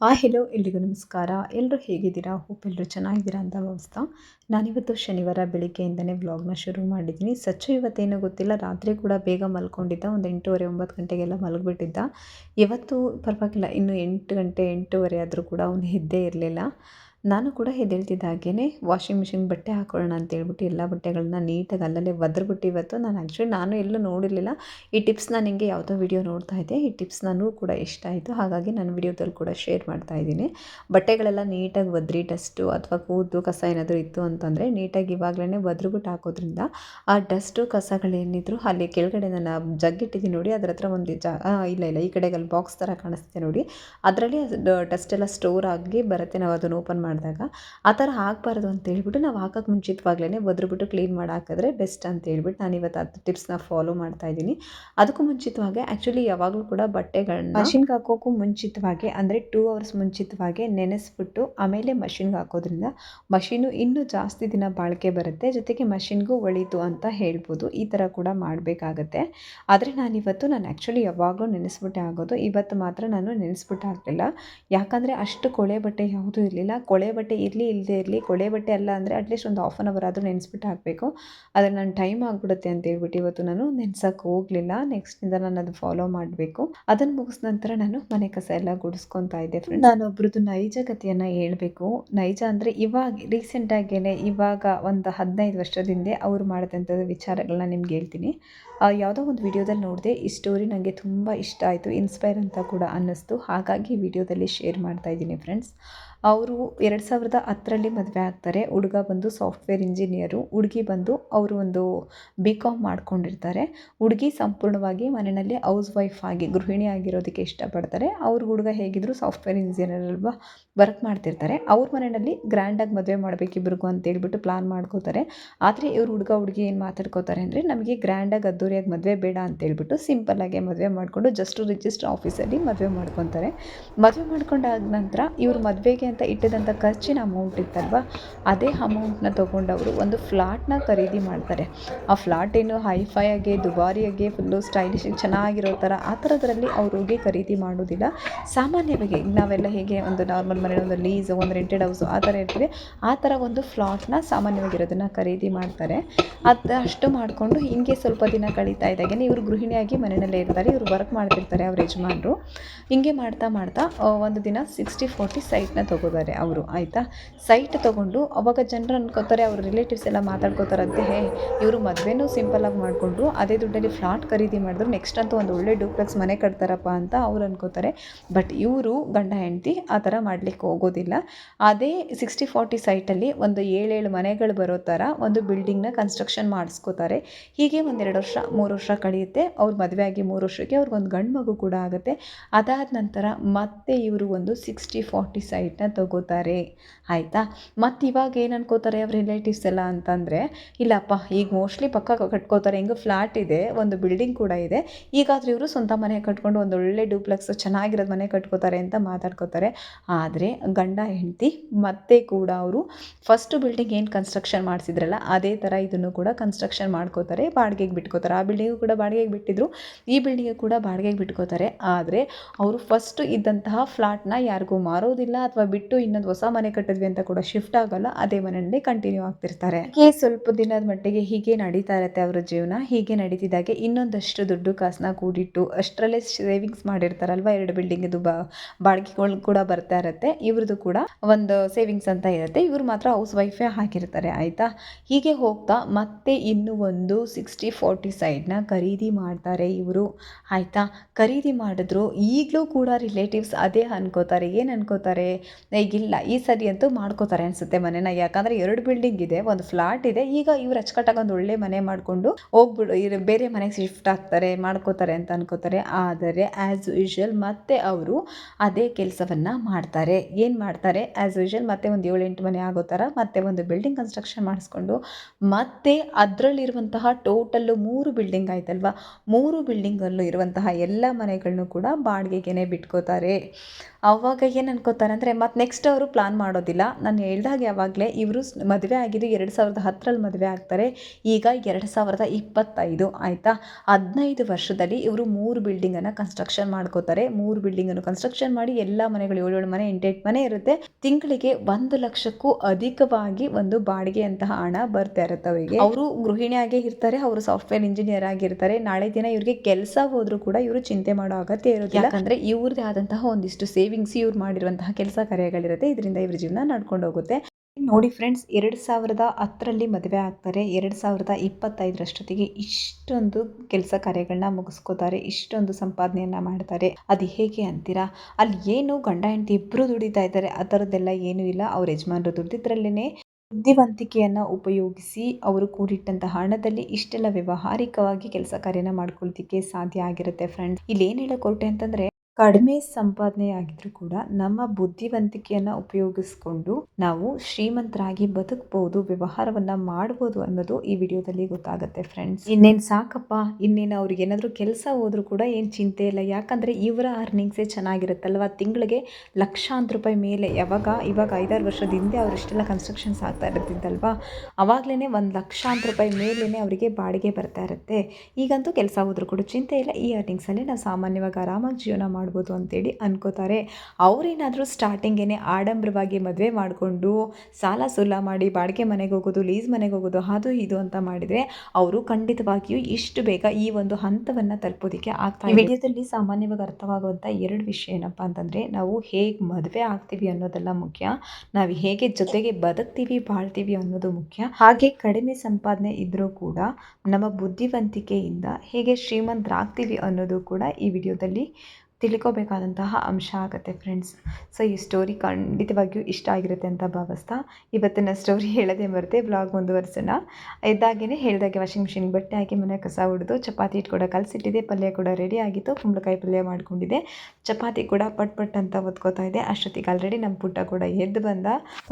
ಆ ಹೆಲೋ ಎಲ್ರಿಗೂ ನಮಸ್ಕಾರ. ಎಲ್ಲರೂ ಹೇಗಿದ್ದೀರಾ? ಹೋಪ್ ಎಲ್ಲರೂ ಚೆನ್ನಾಗಿದ್ದೀರಾ ಅಂತ ಭಾವಿಸ್ತಾ. ನಾನಿವತ್ತು ಶನಿವಾರ ಬೆಳಿಗ್ಗೆಯಿಂದನೇ ವ್ಲಾಗ್ನ ಶುರು ಮಾಡಿದ್ದೀನಿ. ಸಚ್ಚು ಇವತ್ತೇನೋ ಗೊತ್ತಿಲ್ಲ, ರಾತ್ರಿ ಕೂಡ ಬೇಗ ಮಲ್ಕೊಂಡಿದ್ದ, ಒಂದು ಎಂಟೂವರೆ, ಒಂಬತ್ತು ಗಂಟೆಗೆಲ್ಲ ಮಲಗಿಬಿಟ್ಟಿದ್ದ. ಇವತ್ತು ಪರವಾಗಿಲ್ಲ, ಇನ್ನು ಎಂಟು ಗಂಟೆ, ಎಂಟೂವರೆ ಆದರೂ ಕೂಡ ಅವನು ಎದ್ದೇ ಇರಲಿಲ್ಲ. ನಾನು ಕೂಡ ಎದ್ದೇಳ್ತಿದ್ದ ಹಾಗೇ ವಾಷಿಂಗ್ ಮಿಷಿನ್ ಬಟ್ಟೆ ಹಾಕೊಳ್ಳೋಣ ಅಂತ ಹೇಳ್ಬಿಟ್ಟು ಎಲ್ಲ ಬಟ್ಟೆಗಳನ್ನ ನೀಟಾಗಿ ಅಲ್ಲಲ್ಲೇ ಒದ್ರಬಿಟ್ಟು ಇವತ್ತು ನಾನು ಆ್ಯಕ್ಚುಲಿ ನಾನು ಎಲ್ಲೂ ನೋಡಿರಲಿಲ್ಲ. ಈ ಟಿಪ್ಸ್ನ ನಿಮಗೆ ಯಾವುದೋ ವಿಡಿಯೋ ನೋಡ್ತಾ ಇದ್ದೆ. ಈ ಟಿಪ್ಸ್ ನನಗೂ ಕೂಡ ಇಷ್ಟ ಆಯಿತು. ಹಾಗಾಗಿ ನಾನು ವಿಡಿಯೋದಲ್ಲಿ ಕೂಡ ಶೇರ್ ಮಾಡ್ತಾ ಇದ್ದೀನಿ. ಬಟ್ಟೆಗಳೆಲ್ಲ ನೀಟಾಗಿ ಒದ್ರಿ ಡಸ್ಟು ಅಥವಾ ಕೂದಲು ಕಸ ಏನಾದರೂ ಇತ್ತು ಅಂತಂದರೆ ನೀಟಾಗಿ ಇವಾಗಲೇ ಒದ್ರುಬಿಟ್ಟು ಹಾಕೋದ್ರಿಂದ ಆ ಡಸ್ಟು ಕಸಗಳೇನಿದ್ರು ಅಲ್ಲಿ ಕೆಳಗಡೆ ನಾನು ಜಗ್ಗಿಟ್ಟಿದ್ದೀನಿ ನೋಡಿ. ಅದ್ರ ಹತ್ರ ಒಂದು ಜ ಇಲ್ಲ ಇಲ್ಲ, ಈ ಕಡೆಗೆ ಅಲ್ಲಿ ಬಾಕ್ಸ್ ಥರ ಕಾಣಿಸ್ತಿದೆ ನೋಡಿ. ಅದರಲ್ಲಿ ಡಸ್ಟ್ ಎಲ್ಲ ಸ್ಟೋರ್ ಆಗಿ ಬರುತ್ತೆ. ನಾವು ಅದನ್ನು ಓಪನ್ ಮಾಡಿ ಮಾಡಿದಾಗ ಆ ಥರ ಆಗಬಾರ್ದು ಅಂತ ಹೇಳ್ಬಿಟ್ಟು ನಾವು ಹಾಕೋಕ್ಕೆ ಮುಂಚಿತವಾಗ್ಲೇ ಒದ್ರುಬಿಟ್ಟು ಕ್ಲೀನ್ ಮಾಡಿ ಹಾಕಿದ್ರೆ ಬೆಸ್ಟ್ ಅಂತ ಹೇಳ್ಬಿಟ್ಟು ನಾನು ಇವತ್ತು ಅದು ಟಿಪ್ಸ್ನ ಫಾಲೋ ಮಾಡ್ತಾ ಇದ್ದೀನಿ. ಅದಕ್ಕೂ ಮುಂಚಿತವಾಗಿ ಆ್ಯಕ್ಚುಲಿ ಯಾವಾಗಲೂ ಕೂಡ ಬಟ್ಟೆಗಳನ್ನ ಮಷಿನ್ಗೆ ಹಾಕೋಕ್ಕೂ ಮುಂಚಿತವಾಗಿ ಅಂದರೆ ಟೂ ಅವರ್ಸ್ ಮುಂಚಿತವಾಗಿ ನೆನೆಸ್ಬಿಟ್ಟು ಆಮೇಲೆ ಮಷಿನ್ಗೆ ಹಾಕೋದ್ರಿಂದ ಮಷೀನು ಇನ್ನೂ ಜಾಸ್ತಿ ದಿನ ಬಾಳಿಕೆ ಬರುತ್ತೆ. ಜೊತೆಗೆ ಮಷಿನ್ಗೂ ಒಳಿತು ಅಂತ ಹೇಳ್ಬೋದು. ಈ ಥರ ಕೂಡ ಮಾಡಬೇಕಾಗತ್ತೆ. ಆದರೆ ನಾನಿವತ್ತು ನಾನು ಆ್ಯಕ್ಚುಲಿ ಯಾವಾಗಲೂ ನೆನೆಸ್ಬಿಟ್ಟೆ ಆಗೋದು. ಇವತ್ತು ಮಾತ್ರ ನಾನು ನೆನೆಸ್ಬಿಟ್ಟು ಆಗಲಿಲ್ಲ ಯಾಕಂದರೆ ಅಷ್ಟು ಕೊಳೆ ಬಟ್ಟೆ ಯಾವುದೂ ಇರಲಿಲ್ಲ. ಕೊಳೆ ಕೊಳೆ ಬಟ್ಟೆ ಇರಲಿ ಇಲ್ಲದೇ ಇರಲಿ, ಕೊಳೆ ಬಟ್ಟೆ ಅಲ್ಲ ಅಂದರೆ ಅಟ್ಲೀಸ್ಟ್ ಒಂದು ಹಾಫ್ ಆನ್ ಅವರ್ ಆದರೂ ನೆನೆಸ್ಬಿಟ್ಟು ಹಾಕಬೇಕು. ಆದರೆ ನಾನು ಟೈಮ್ ಆಗಿಬಿಡುತ್ತೆ ಅಂತ ಹೇಳ್ಬಿಟ್ಟು ಇವತ್ತು ನಾನು ನೆನೆಸೋಕೆ ಹೋಗಲಿಲ್ಲ. ನೆಕ್ಸ್ಟಿಂದ ನಾನು ಅದು ಫಾಲೋ ಮಾಡಬೇಕು. ಅದನ್ನು ಮುಗಿಸ್ ನಂತರ ನಾನು ಮನೆ ಕಸ ಎಲ್ಲ ಗುಡಿಸ್ಕೊತಾ ಇದ್ದೆ ಫ್ರೆಂಡ್ ನಾನು ಒಬ್ರದ್ದು ನೈಜ ಗತಿಯನ್ನು ಹೇಳಬೇಕು. ನೈಜ ಅಂದರೆ ಇವಾಗ ರೀಸೆಂಟಾಗೇ ಇವಾಗ ಒಂದು ಹದಿನೈದು ವರ್ಷದಿಂದ ಅವ್ರು ಮಾಡಿದಂಥ ವಿಚಾರಗಳನ್ನ ನಿಮ್ಗೆ ಹೇಳ್ತೀನಿ. ಯಾವುದೋ ಒಂದು ವಿಡಿಯೋದಲ್ಲಿ ನೋಡಿದೆ, ಈ ಸ್ಟೋರಿ ನನಗೆ ತುಂಬ ಇಷ್ಟ ಆಯಿತು ಇನ್ಸ್ಪೈರ್ ಅಂತ ಕೂಡ ಅನ್ನಿಸ್ತು. ಹಾಗಾಗಿ ವಿಡಿಯೋದಲ್ಲಿ ಶೇರ್ ಮಾಡ್ತಾ ಇದ್ದೀನಿ ಫ್ರೆಂಡ್ಸ್ ಅವರು ಎರಡು ಸಾವಿರದ ಹತ್ತರಲ್ಲಿ ಮದುವೆ ಆಗ್ತಾರೆ. ಹುಡುಗ ಬಂದು ಸಾಫ್ಟ್ವೇರ್ ಇಂಜಿನಿಯರು. ಹುಡುಗಿ ಬಂದು ಅವರು ಒಂದು ಬಿ ಕಾಮ್ ಮಾಡ್ಕೊಂಡಿರ್ತಾರೆ. ಹುಡುಗಿ ಸಂಪೂರ್ಣವಾಗಿ ಮನೆಯಲ್ಲಿ ಹೌಸ್ ವೈಫ್ ಆಗಿ, ಗೃಹಿಣಿ ಆಗಿರೋದಕ್ಕೆ ಇಷ್ಟಪಡ್ತಾರೆ. ಅವ್ರ ಹುಡುಗ ಹೇಗಿದ್ರು ಸಾಫ್ಟ್ವೇರ್ ಇಂಜಿನಿಯರ್ ಅಲ್ವಾ, ವರ್ಕ್ ಮಾಡ್ತಿರ್ತಾರೆ. ಅವ್ರ ಮನೆಯಲ್ಲಿ ಗ್ರ್ಯಾಂಡಾಗಿ ಮದುವೆ ಮಾಡಬೇಕು ಇಬ್ರಿಗೂ ಅಂತೇಳ್ಬಿಟ್ಟು ಪ್ಲಾನ್ ಮಾಡ್ಕೋತಾರೆ. ಆದರೆ ಇವ್ರು ಹುಡುಗ, ಹುಡುಗಿ ಏನು ಮಾತಾಡ್ಕೋತಾರೆ ಅಂದರೆ, ನಮಗೆ ಗ್ರ್ಯಾಂಡಾಗಿ ಅದ್ದೂರಿಯಾಗಿ ಮದುವೆ ಬೇಡ ಅಂತೇಳ್ಬಿಟ್ಟು ಸಿಂಪಲ್ಲಾಗೆ ಮದುವೆ ಮಾಡಿಕೊಂಡು ಜಸ್ಟ್ ರಿಜಿಸ್ಟರ್ ಆಫೀಸಲ್ಲಿ ಮದುವೆ ಮಾಡ್ಕೊತಾರೆ. ಮದುವೆ ಮಾಡ್ಕೊಂಡಾದ ನಂತರ ಇವ್ರ ಮದುವೆಗೆ ಅಂತ ಇಟ್ಟಿದ್ದಂಥ ಖರ್ಚಿನ ಅಮೌಂಟ್ ಇತ್ತಲ್ವ? ಅದೇ ಅಮೌಂಟ್ನ ಅವರು ಒಂದು ಫ್ಲಾಟ್ನ ಖರೀದಿ ಮಾಡ್ತಾರೆ. ಆ ಫ್ಲಾಟ್ ಏನು ಹೈಫೈ ಆಗಿ ದುಬಾರಿಯಾಗಿ ಫುಲ್ಲು ಸ್ಟೈಲಿಶ್ ಚೆನ್ನಾಗಿರೋ ಥರ ಆ ಥರದ್ರಲ್ಲಿ ಅವರು ಖರೀದಿ ಮಾಡೋದಿಲ್ಲ. ಸಾಮಾನ್ಯವಾಗಿ ನಾವೆಲ್ಲ ಹೇಗೆ ಒಂದು ನಾರ್ಮಲ್ ಮನೆ ಒಂದು ಲೀಸ್ ಒಂದು ರೆಂಟೆಡ್ ಹೌಸು ಆ ಥರ ಇರ್ತೀವಿ, ಆ ಥರ ಒಂದು ಫ್ಲಾಟ್ನ ಸಾಮಾನ್ಯವಾಗಿರೋದನ್ನು ಖರೀದಿ ಮಾಡ್ತಾರೆ. ಅದು ಅಷ್ಟು ಮಾಡಿಕೊಂಡು ಹಿಂಗೆ ಸ್ವಲ್ಪ ದಿನ ಕಳೀತಾ ಇದ್ದಾಗೆ ಇವರು ಗೃಹಿಣಿಯಾಗಿ ಮನೆಯಲ್ಲೇ ಇರ್ತಾರೆ, ಇವರು ವರ್ಕ್ ಮಾಡ್ತಿರ್ತಾರೆ ಅವ್ರ ಯಜಮಾನರು. ಹಿಂಗೆ ಮಾಡ್ತಾ ಮಾಡ್ತಾ ಒಂದು ದಿನ ಸಿಕ್ಸ್ಟಿ ಫೋರ್ಟಿ ಸೈಟ್ನ ತೊಗೋತಾರೆ ಅವರು, ಆಯಿತಾ? ಸೈಟ್ ತೊಗೊಂಡು ಅವಾಗ ಜನರು ಅನ್ಕೋತಾರೆ, ಅವ್ರ ರಿಲೇಟಿವ್ಸ್ ಎಲ್ಲ ಮಾತಾಡ್ಕೋತಾರಂತೆ, ಹೇ, ಇವರು ಮದುವೆನೂ ಸಿಂಪಲಾಗಿ ಮಾಡಿಕೊಂಡ್ರು, ಅದೇ ದುಡ್ಡಲ್ಲಿ ಫ್ಲಾಟ್ ಖರೀದಿ ಮಾಡಿದ್ರು ನೆಕ್ಸ್ಟ್ ಅಂತೂ ಒಂದು ಒಳ್ಳೆ ಡೂಪ್ಲೆಕ್ಸ್ ಮನೆ ಕಟ್ತಾರಪ್ಪ ಅಂತ ಅವ್ರು ಅನ್ಕೋತಾರೆ. ಬಟ್ ಇವರು ಗಂಡ ಹೆಂಡತಿ ಆ ಥರ ಮಾಡಲಿಕ್ಕೆ ಹೋಗೋದಿಲ್ಲ. ಅದೇ ಸಿಕ್ಸ್ಟಿ ಫಾರ್ಟಿ ಸೈಟಲ್ಲಿ ಒಂದು ಏಳೇಳು ಮನೆಗಳು ಬರೋ ಥರ ಒಂದು ಬಿಲ್ಡಿಂಗ್ನ ಕನ್ಸ್ಟ್ರಕ್ಷನ್ ಮಾಡಿಸ್ಕೋತಾರೆ. ಹೀಗೆ ಒಂದೆರಡು ವರ್ಷ, ಮೂರು ವರ್ಷ ಕಳೆಯುತ್ತೆ. ಅವ್ರು ಮದುವೆ ಆಗಿ ಮೂರು ವರ್ಷಕ್ಕೆ ಅವ್ರಿಗೊಂದು ಗಂಡು ಮಗು ಕೂಡ ಆಗುತ್ತೆ. ಅದಾದ ನಂತರ ಮತ್ತೆ ಇವರು ಒಂದು ಸಿಕ್ಸ್ಟಿ ಫಾರ್ಟಿ ಸೈಟ್ನ ತಗೋತಾರೆ. ಆಯಿತಾ? ಮತ್ತು ಇವಾಗ ಏನು ಅನ್ಕೋತಾರೆ ಅವ್ರ ರಿಲೇಟಿವ್ಸ್ ಎಲ್ಲ ಅಂತಂದರೆ, ಇಲ್ಲಪ್ಪ, ಈಗ ಮೋಸ್ಟ್ಲಿ ಪಕ್ಕ ಕಟ್ಕೋತಾರೆ. ಹೆಂಗೆ ಫ್ಲ್ಯಾಟ್ ಇದೆ, ಒಂದು ಬಿಲ್ಡಿಂಗ್ ಕೂಡ ಇದೆ. ಈಗಾದರೆ ಇವರು ಸ್ವಂತ ಮನೆ ಕಟ್ಕೊಂಡು ಒಂದು ಒಳ್ಳೆ ಡೂಪ್ಲೆಕ್ಸ್ ಚೆನ್ನಾಗಿರೋದು ಮನೆ ಕಟ್ಕೋತಾರೆ ಅಂತ ಮಾತಾಡ್ಕೋತಾರೆ. ಆದರೆ ಗಂಡ, ಹೆಂಡತಿ, ಮತ್ತೆ ಕೂಡ ಅವರು ಫಸ್ಟ್ ಬಿಲ್ಡಿಂಗ್ ಏನು ಕನ್ಸ್ಟ್ರಕ್ಷನ್ ಮಾಡಿಸಿದ್ರಲ್ಲ, ಅದೇ ಥರ ಇದನ್ನು ಕೂಡ ಕನ್ಸ್ಟ್ರಕ್ಷನ್ ಮಾಡ್ಕೋತಾರೆ. ಬಾಡಿಗೆಗೆ ಬಿಟ್ಕೋತಾರೆ. ಆ ಬಿಲ್ಡಿಂಗು ಕೂಡ ಬಾಡಿಗೆಗೆ ಬಿಟ್ಟಿದ್ರು. ಈ ಬಿಲ್ಡಿಂಗು ಕೂಡ ಬಾಡಿಗೆಗೆ ಬಿಟ್ಕೋತಾರೆ. ಆದರೆ ಅವರು ಫಸ್ಟ್ ಇದ್ದಂತಹ ಫ್ಲಾಟ್ನ ಯಾರಿಗೂ ಮಾರೋದಿಲ್ಲ ಅಥವಾ ಬಿಟ್ಟು ಇನ್ನೊಂದು ಹೊಸ ಮನೆ ಕಟ್ಟಿದ್ವಿ ಅಂತ ಕೂಡ ಶಿಫ್ಟ್ ಆಗಲ್ಲ ಅದೇ ಮನೆಯಲ್ಲೇ ಕಂಟಿನ್ಯೂ ಆಗ್ತಿರ್ತಾರೆ. ಹೀಗೆ ಸ್ವಲ್ಪ ದಿನದ ಮಟ್ಟಿಗೆ ಹೀಗೆ ನಡೀತಾ ಇರುತ್ತೆ ಅವರ ಜೀವನ ಹೀಗೆ ನಡೀತಿದ್ದಾಗೆ ಇನ್ನೊಂದಷ್ಟು ದುಡ್ಡು ಕಾಸನ್ನ ಕೂಡಿಟ್ಟು ಅಷ್ಟರಲ್ಲೇ ಸೇವಿಂಗ್ಸ್ ಮಾಡಿರ್ತಾರಲ್ವ ಎರಡು ಬಿಲ್ಡಿಂಗ್ ಬಾ ಬಾಡಿಗೆಗಳು ಕೂಡ ಬರ್ತಾ ಇರುತ್ತೆ. ಇವ್ರದ್ದು ಕೂಡ ಒಂದು ಸೇವಿಂಗ್ಸ್ ಅಂತ ಇರುತ್ತೆ. ಇವರು ಮಾತ್ರ ಹೌಸ್ ವೈಫೇ ಹಾಕಿರ್ತಾರೆ ಆಯಿತಾ? ಹೀಗೆ ಹೋಗ್ತಾ ಮತ್ತೆ ಇನ್ನು ಒಂದು ಸಿಕ್ಸ್ಟಿ ಫೋರ್ಟಿ ಸೈಡ್ನ ಖರೀದಿ ಮಾಡ್ತಾರೆ ಇವರು ಆಯಿತಾ? ಖರೀದಿ ಮಾಡಿದ್ರು ಈಗಲೂ ಕೂಡ ರಿಲೇಟಿವ್ಸ್ ಅದೇ ಅನ್ಕೋತಾರೆ. ಏನು ಅನ್ಕೋತಾರೆ? ಈಗಿಲ್ಲ ಈ ಸರಿ ಅಂತೂ ಮಾಡ್ಕೋತಾರೆ ಅನ್ಸುತ್ತೆ ಮನೆನ. ಯಾಕಂದರೆ ಎರಡು ಬಿಲ್ಡಿಂಗ್ ಇದೆ, ಒಂದು ಫ್ಲಾಟ್ ಇದೆ. ಈಗ ಇವ್ರು ಅಚ್ಚುಕಟ್ಟಾಗಿ ಒಂದು ಒಳ್ಳೆ ಮನೆ ಮಾಡಿಕೊಂಡು ಹೋಗ್ಬಿಡು ಬೇರೆ ಮನೆಗೆ ಶಿಫ್ಟ್ ಆಗ್ತಾರೆ, ಮಾಡ್ಕೋತಾರೆ ಅಂತ ಅನ್ಕೋತಾರೆ. ಆದರೆ ಆ್ಯಸ್ ಯೂಶುವಲ್ ಮತ್ತೆ ಅವರು ಅದೇ ಕೆಲಸವನ್ನು ಮಾಡ್ತಾರೆ. ಏನು ಮಾಡ್ತಾರೆ? ಆ್ಯಸ್ ಯೂಶುವಲ್ ಮತ್ತೆ ಒಂದು ಏಳು ಎಂಟು ಮನೆ ಆಗೋ ಥರ ಮತ್ತೆ ಒಂದು ಬಿಲ್ಡಿಂಗ್ ಕನ್ಸ್ಟ್ರಕ್ಷನ್ ಮಾಡಿಸ್ಕೊಂಡು ಮತ್ತೆ ಅದರಲ್ಲಿರುವಂತಹ ಟೋಟಲ್ಲು ಮೂರು ಬಿಲ್ಡಿಂಗ್ ಆಯ್ತಲ್ವಾ? ಮೂರು ಬಿಲ್ಡಿಂಗಲ್ಲೂ ಇರುವಂತಹ ಎಲ್ಲ ಮನೆಗಳನ್ನು ಕೂಡ ಬಾಡಿಗೆಗೆನೆ ಬಿಟ್ಕೋತಾರೆ. ಅವಾಗ ಏನು ಅನ್ಕೋತಾರೆ ಅಂದರೆ ಮತ್ತು ನೆಕ್ಸ್ಟ್ ಅವರು ಪ್ಲಾನ್ ಮಾಡೋದಿಲ್ಲ. ನಾನು ಹೇಳ್ದಾಗ ಯಾವಾಗಲೇ ಇವರು ಮದುವೆ ಆಗಿದ್ದು ಎರಡು ಸಾವಿರದ ಹತ್ತರಲ್ಲಿ ಮದುವೆ ಆಗ್ತಾರೆ. ಈಗ ಎರಡು ಸಾವಿರದ ಇಪ್ಪತ್ತೈದು ಆಯಿತಾ? ಹದಿನೈದು ವರ್ಷದಲ್ಲಿ ಇವರು ಮೂರು ಬಿಲ್ಡಿಂಗನ್ನು ಕನ್ಸ್ಟ್ರಕ್ಷನ್ ಮಾಡ್ಕೋತಾರೆ. ಮೂರು ಬಿಲ್ಡಿಂಗನ್ನು ಕನ್ಸ್ಟ್ರಕ್ಷನ್ ಮಾಡಿ ಎಲ್ಲ ಮನೆಗಳು ಏಳು ಮನೆ ಎಂಟೆಂಟು ಮನೆ ಇರುತ್ತೆ. ತಿಂಗಳಿಗೆ ಒಂದು ಲಕ್ಷಕ್ಕೂ ಅಧಿಕವಾಗಿ ಒಂದು ಬಾಡಿಗೆಯಂತಹ ಹಣ ಬರ್ತಾ ಇರುತ್ತೆ ಅವರಿಗೆ. ಅವರು ಗೃಹಿಣಿಯಾಗೇ ಇರ್ತಾರೆ, ಅವರು ಸಾಫ್ಟ್ವೇರ್ ಇಂಜಿನಿಯರ್ ಆಗಿರ್ತಾರೆ. ನಾಳೆ ದಿನ ಇವರಿಗೆ ಕೆಲಸ ಹೋದ್ರು ಕೂಡ ಇವರು ಚಿಂತೆ ಮಾಡೋ ಅಗತ್ಯ ಇರೋದಿಲ್ಲ. ಯಾಕಂದ್ರೆ ಇವ್ರದೇ ಆದಂತಹ ಒಂದಿಷ್ಟು ಸೇವಿಂಗ್ಸ್ ಇವ್ರು ಮಾಡಿರುವಂತಹ ಕೆಲಸ ಕಾರ್ಯಗಳಿರುತ್ತೆ ಇದರಿಂದ ಇವ್ರ ಜೀವನ ನಡ್ಕೊಂಡು ಹೋಗುತ್ತೆ. ನೋಡಿ ಫ್ರೆಂಡ್ಸ್, ಎರಡು ಸಾವಿರದ ಹತ್ತರಲ್ಲಿ ಮದುವೆ ಆಗ್ತಾರೆ. ಎರಡು ಸಾವಿರದ ಇಪ್ಪತ್ತೈದರಷ್ಟೊತ್ತಿಗೆ ಇಷ್ಟೊಂದು ಕೆಲಸ ಕಾರ್ಯಗಳನ್ನ ಮುಗಿಸ್ಕೋತಾರೆ. ಇಷ್ಟೊಂದು ಸಂಪಾದನೆಯನ್ನ ಮಾಡ್ತಾರೆ. ಅದು ಹೇಗೆ ಅಂತೀರಾ? ಅಲ್ಲಿ ಏನು ಗಂಡ, ಹೆಂಡತಿ ಇಬ್ಬರು ದುಡಿತಾ ಇದ್ದಾರೆ, ಆ ಥರದ್ದೆಲ್ಲ ಏನೂ ಇಲ್ಲ. ಅವ್ರ ಯಜಮಾನರು ದುಡ್ದಿದ್ರಲ್ಲೇ ಬುದ್ಧಿವಂತಿಕೆಯನ್ನು ಉಪಯೋಗಿಸಿ ಅವರು ಕೂಡಿಟ್ಟಂತಹ ಹಣದಲ್ಲಿ ಇಷ್ಟೆಲ್ಲ ವ್ಯವಹಾರಿಕವಾಗಿ ಕೆಲಸ ಕಾರ್ಯನ ಮಾಡ್ಕೊಳ್ತಿಕ್ಕೆ ಸಾಧ್ಯ ಆಗಿರುತ್ತೆ ಫ್ರೆಂಡ್ಸ್. ಇಲ್ಲಿ ಏನು ಹೇಳೋಕೆ ಹೊರಟೆ ಅಂತಂದ್ರೆ ಕಡಿಮೆ ಸಂಪಾದನೆ ಆಗಿದ್ರು ಕೂಡ ನಮ್ಮ ಬುದ್ಧಿವಂತಿಕೆಯನ್ನು ಉಪಯೋಗಿಸ್ಕೊಂಡು ನಾವು ಶ್ರೀಮಂತರಾಗಿ ಬದುಕಬಹುದು ವ್ಯವಹಾರವನ್ನ ಮಾಡ್ಬೋದು ಅನ್ನೋದು ಈ ವಿಡಿಯೋದಲ್ಲಿ ಗೊತ್ತಾಗುತ್ತೆ ಫ್ರೆಂಡ್ಸ್ ಇನ್ನೇನು ಸಾಕಪ್ಪ? ಇನ್ನೇನು ಅವ್ರಿಗೆ ಏನಾದರೂ ಕೆಲಸ ಹೋದರೂ ಕೂಡ ಏನು ಚಿಂತೆ ಇಲ್ಲ. ಯಾಕಂದರೆ ಇವರ ಅರ್ನಿಂಗ್ಸೇ ಚೆನ್ನಾಗಿರುತ್ತಲ್ವ? ತಿಂಗಳಿಗೆ ಲಕ್ಷಾಂತರ ರೂಪಾಯಿ ಮೇಲೆ. ಯಾವಾಗ? ಇವಾಗ ಐದಾರು ವರ್ಷದ ಹಿಂದೆ ಅವರಿಷ್ಟೆಲ್ಲ ಕನ್ಸ್ಟ್ರಕ್ಷನ್ಸ್ ಆಗ್ತಾ ಇರ್ತಿದ್ದಲ್ವಾ ಅವಾಗಲೇ ಒಂದು ಲಕ್ಷಾಂತರ ರೂಪಾಯಿ ಮೇಲೇ ಅವರಿಗೆ ಬಾಡಿಗೆ ಬರ್ತಾ ಇರುತ್ತೆ. ಈಗಂತೂ ಕೆಲಸ ಹೋದ್ರು ಕೂಡ ಚಿಂತೆ ಇಲ್ಲ. ಈ ಅರ್ನಿಂಗ್ಸಲ್ಲಿ ನಾವು ಸಾಮಾನ್ಯವಾಗಿ ಆರಾಮಾಗಿ ಜೀವನ ಮಾಡಿ ಮಾಡ್ಬೋದು ಅಂತೇಳಿ ಅನ್ಕೋತಾರೆ. ಅವರೇನಾದರೂ ಸ್ಟಾರ್ಟಿಂಗೇನೆ ಆಡಂಬರವಾಗಿ ಮದುವೆ ಮಾಡಿಕೊಂಡು ಸಾಲ ಸುಲ ಮಾಡಿ ಬಾಡಿಗೆ ಮನೆಗೆ ಹೋಗೋದು ಲೀಸ್ ಮನೆಗೆ ಹೋಗೋದು, ಅದು ಇದು ಅಂತ ಮಾಡಿದರೆ ಅವರು ಖಂಡಿತವಾಗಿಯೂ ಇಷ್ಟು ಬೇಗ ಈ ಒಂದು ಹಂತವನ್ನು ತಲುಪೋದಕ್ಕೆ ಆಗ್ತಾ ವಿಡಿಯೋದಲ್ಲಿ ಸಾಮಾನ್ಯವಾಗಿ ಅರ್ಥವಾಗುವಂಥ ಎರಡು ವಿಷಯ ಏನಪ್ಪ ಅಂತಂದರೆ ನಾವು ಹೇಗೆ ಮದುವೆ ಆಗ್ತೀವಿ ಅನ್ನೋದೆಲ್ಲ ಮುಖ್ಯ. ನಾವು ಹೇಗೆ ಜೊತೆಗೆ ಬದುಕ್ತೀವಿ, ಬಾಳ್ತೀವಿ ಅನ್ನೋದು ಮುಖ್ಯ. ಹಾಗೆ ಕಡಿಮೆ ಸಂಪಾದನೆ ಇದ್ದರೂ ಕೂಡ ನಮ್ಮ ಬುದ್ಧಿವಂತಿಕೆಯಿಂದ ಹೇಗೆ ಶ್ರೀಮಂತರಾಗ್ತೀವಿ ಅನ್ನೋದು ಕೂಡ ಈ ವಿಡಿಯೋದಲ್ಲಿ ತಿಳ್ಕೊಬೇಕಾದಂತಹ ಅಂಶ ಆಗುತ್ತೆ ಫ್ರೆಂಡ್ಸ್ ಸೊ ಈ ಸ್ಟೋರಿ ಖಂಡಿತವಾಗಿಯೂ ಇಷ್ಟ ಆಗಿರುತ್ತೆ ಅಂತ ಭಾವಿಸ್ತಾ, ಇವತ್ತಿನ ಸ್ಟೋರಿ ಹೇಳದೆ ಬರುತ್ತೆ ಬ್ಲಾಗ್ ಮುಂದುವರ್ಸೋಣ. ಇದ್ದಾಗೇ ಹೇಳಿದಾಗೆ ವಾಷಿಂಗ್ ಮಿಷಿನ್ ಬಟ್ಟೆ ಹಾಕಿ ಮನೆ ಕಸ ಹೊಡೆದು ಚಪಾತಿ ಇಟ್ಟು ಕೂಡ ಕಲಸಿಟ್ಟಿದೆ, ಪಲ್ಯ ಕೂಡ ರೆಡಿ ಆಗಿತ್ತು, ಕುಂಬಳಕಾಯಿ ಪಲ್ಯ ಮಾಡ್ಕೊಂಡಿದ್ದೆ ಚಪಾತಿ ಕೂಡ ಪಟ್ ಪಟ್ ಅಂತ ಒದ್ಕೋತಾ ಇದೆ. ಅಷ್ಟೊತ್ತಿಗೆ ಆಲ್ರೆಡಿ ನಮ್ಮ ಪುಟ್ಟ ಕೂಡ ಎದ್ದು ಬಂದ.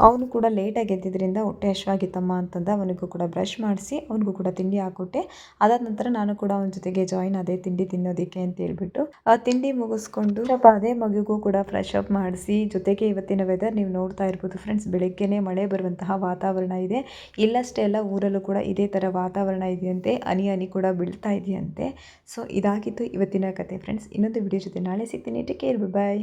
ಅವನು ಕೂಡ ಲೇಟಾಗಿ ಎದ್ದಿದ್ದರಿಂದ ಹೊಟ್ಟೆ ಹಶ್ವಾಗಿತ್ತಮ್ಮ ಅಂತಂದ ಅವನಿಗೂ ಕೂಡ ಬ್ರಷ್ ಮಾಡಿಸಿ, ಅವನಿಗೂ ಕೂಡ ತಿಂಡಿ ಹಾಕೊಟ್ಟೆ. ಅದಾದ ನಂತರ ನಾನು ಕೂಡ ಅವನ ಜೊತೆಗೆ ಜಾಯಿನ್ ಅದೇ ತಿಂಡಿ ತಿನ್ನೋದಕ್ಕೆ ಅಂತ ಹೇಳ್ಬಿಟ್ಟು. ತಿಂಡಿ ಮುಗಿಸ್ ಮುಗಿಸ್ಕೊಂಡು ಸ್ವಲ್ಪ ಅದೇ ಮಗುಗೂ ಕೂಡ ಫ್ರೆಶ್ ಅಪ್ ಮಾಡಿಸಿ ಜೊತೆಗೆ ಇವತ್ತಿನ ವೆದರ್ ನೀವು ನೋಡ್ತಾ ಇರ್ಬೋದು ಫ್ರೆಂಡ್ಸ್ ಬೆಳಗ್ಗೆನೇ ಮಳೆ ಬರುವಂತಹ ವಾತಾವರಣ ಇದೆ. ಇಲ್ಲಷ್ಟೇ ಎಲ್ಲ ಊರಲ್ಲೂ ಕೂಡ ಇದೇ ಥರ ವಾತಾವರಣ ಇದೆಯಂತೆ ಹನಿ ಹನಿ ಕೂಡ ಬೀಳ್ತಾ ಇದೆಯಂತೆ. ಸೊ ಇದಾಗಿತ್ತು ಇವತ್ತಿನ ಕತೆ ಫ್ರೆಂಡ್ಸ್ ಇನ್ನೊಂದು ವಿಡಿಯೋ ಜೊತೆ ನಾಳೆ ಸಿಗ್ತೀನಿ. Take care bye